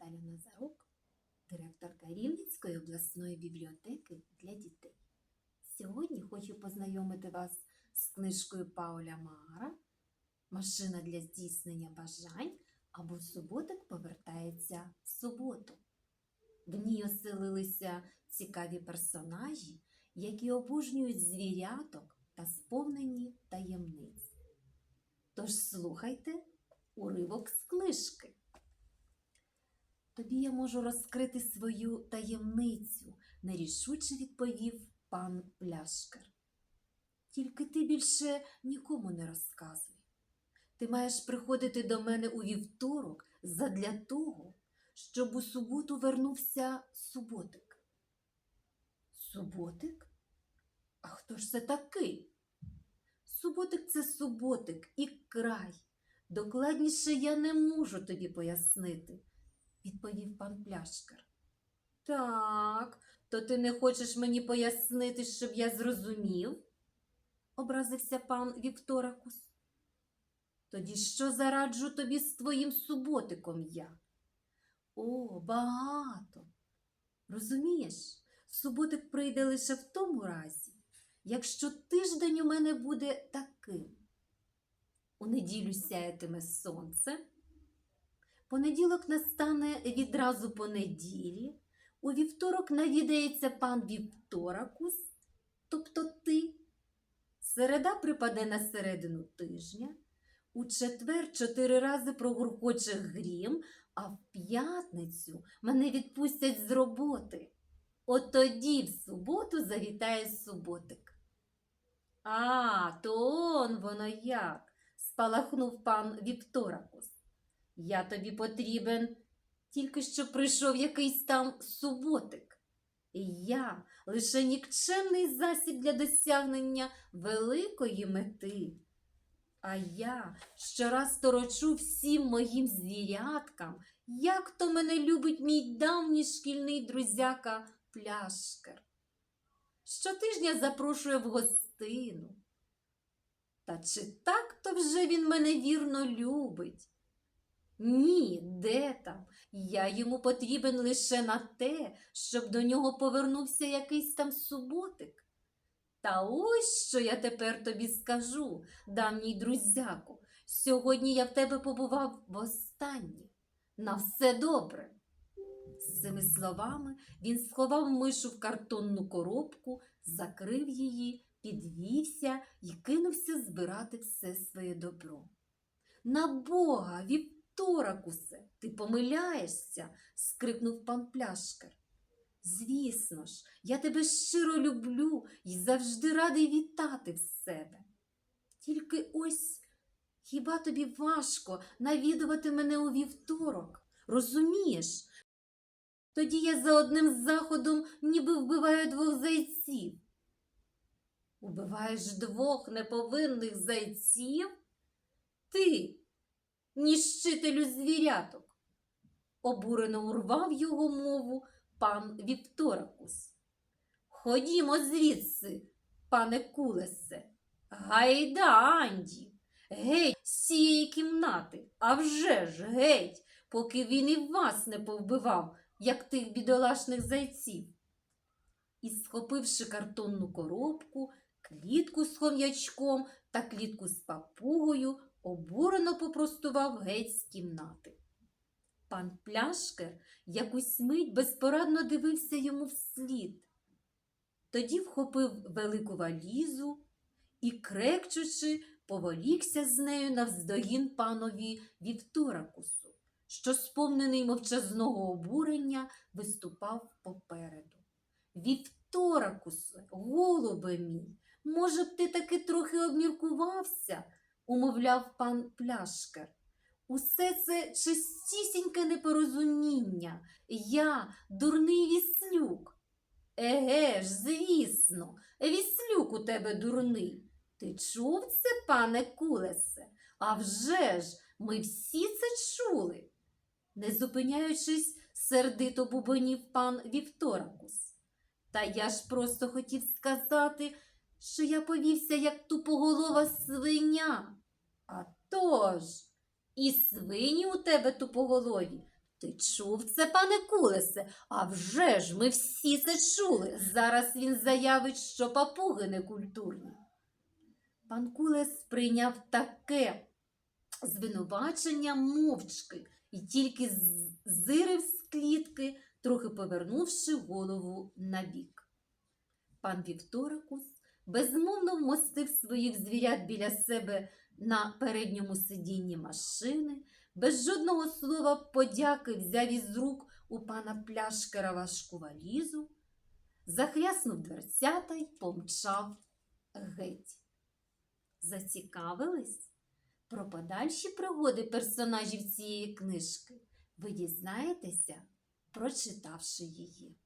Наталя Назарук, директорка Рівненської обласної бібліотеки для дітей. Сьогодні хочу познайомити вас з книжкою Пауля Мара Машина для здійснення бажань або суботик повертається в суботу. В ній оселилися цікаві персонажі, які обожнюють звіряток та сповнені таємниць. Тож слухайте уривок з книжки. Тобі я можу розкрити свою таємницю, нерішуче відповів пан Пляшкер. Тільки ти більше нікому не розказуй. Ти маєш приходити до мене у вівторок задля того, щоб у суботу вернувся суботик. Суботик? А хто ж це такий? Суботик це суботик і край. Докладніше я не можу тобі пояснити, відповів пан Пляшкар. Так, то ти не хочеш мені пояснити, щоб я зрозумів? образився пан Вікторакус. Тоді що зараджу тобі з твоїм суботиком я? О, багато. Розумієш, суботик прийде лише в тому разі, якщо тиждень у мене буде таким. У неділю сяятиме сонце, понеділок настане відразу по неділі, у вівторок навідається пан Вівторакус, тобто ти. Середа припаде на середину тижня, у четвер чотири рази прогуркоче грім, а в п'ятницю мене відпустять з роботи. От тоді в суботу завітає суботик. А, то он воно як, спалахнув пан Вікторакус. Я тобі потрібен, тільки що прийшов якийсь там суботик. І я лише нікчемний засіб для досягнення великої мети. А я щораз торочу всім моїм звіряткам, як то мене любить мій давній шкільний друзяка Пляшкер. Щотижня запрошує в гостину. Та чи так то вже він мене вірно любить? Ні, де там? Я йому потрібен лише на те, щоб до нього повернувся якийсь там суботик. Та ось що я тепер тобі скажу, давній друзяку. Сьогодні я в тебе побував востаннє. На все добре. З цими словами він сховав мишу в картонну коробку, закрив її, підвівся і кинувся збирати все своє добро. На Бога, Вікторакусе, ти помиляєшся, скрикнув пан Пляшкар. Звісно ж, я тебе щиро люблю і завжди радий вітати в себе. Тільки ось хіба тобі важко навідувати мене у вівторок, розумієш? Тоді я за одним заходом ніби вбиваю двох зайців. Убиваєш двох неповинних зайців? Ти, ніщителю звіряток, обурено урвав його мову пан Вікторакус. Ходімо звідси, пане Кулесе, гайда, Анді, геть з цієї кімнати, а вже ж геть, поки він і вас не повбивав, як тих бідолашних зайців. І, схопивши картонну коробку, клітку з хом'ячком та клітку з папугою, обурено попростував геть з кімнати. Пан Пляшкер якусь мить безпорадно дивився йому вслід. Тоді вхопив велику валізу і, крекчучи, поволікся з нею навздогін панові Вівторакусу, що, сповнений мовчазного обурення, виступав попереду. Вівторакусе, голубе мій, може б ти таки трохи обміркувався, умовляв пан Пляшкер. Усе це чистісіньке непорозуміння. Я дурний віслюк. Еге ж, звісно, віслюк у тебе дурний. Ти чув це, пане Кулесе? А вже ж, ми всі це чули. Не зупиняючись, сердито бубонів пан Вікторакус. Та я ж просто хотів сказати, що я повівся, як тупоголова свиня. Тож, і свині у тебе тупоголові, Ти чув це, пане Кулесе? А вже ж ми всі це чули. Зараз він заявить, що папуги некультурні. Пан Кулес прийняв таке звинувачення мовчки і тільки зирив з клітки, трохи повернувши голову набік. Пан Вікторикус безмовно вмостив своїх звірят біля себе на передньому сидінні машини, без жодного слова подяки взяв із рук у пана пляшкера важку валізу, захряснув дверцята й помчав геть. Зацікавились? Про подальші пригоди персонажів цієї книжки ви дізнаєтеся, прочитавши її.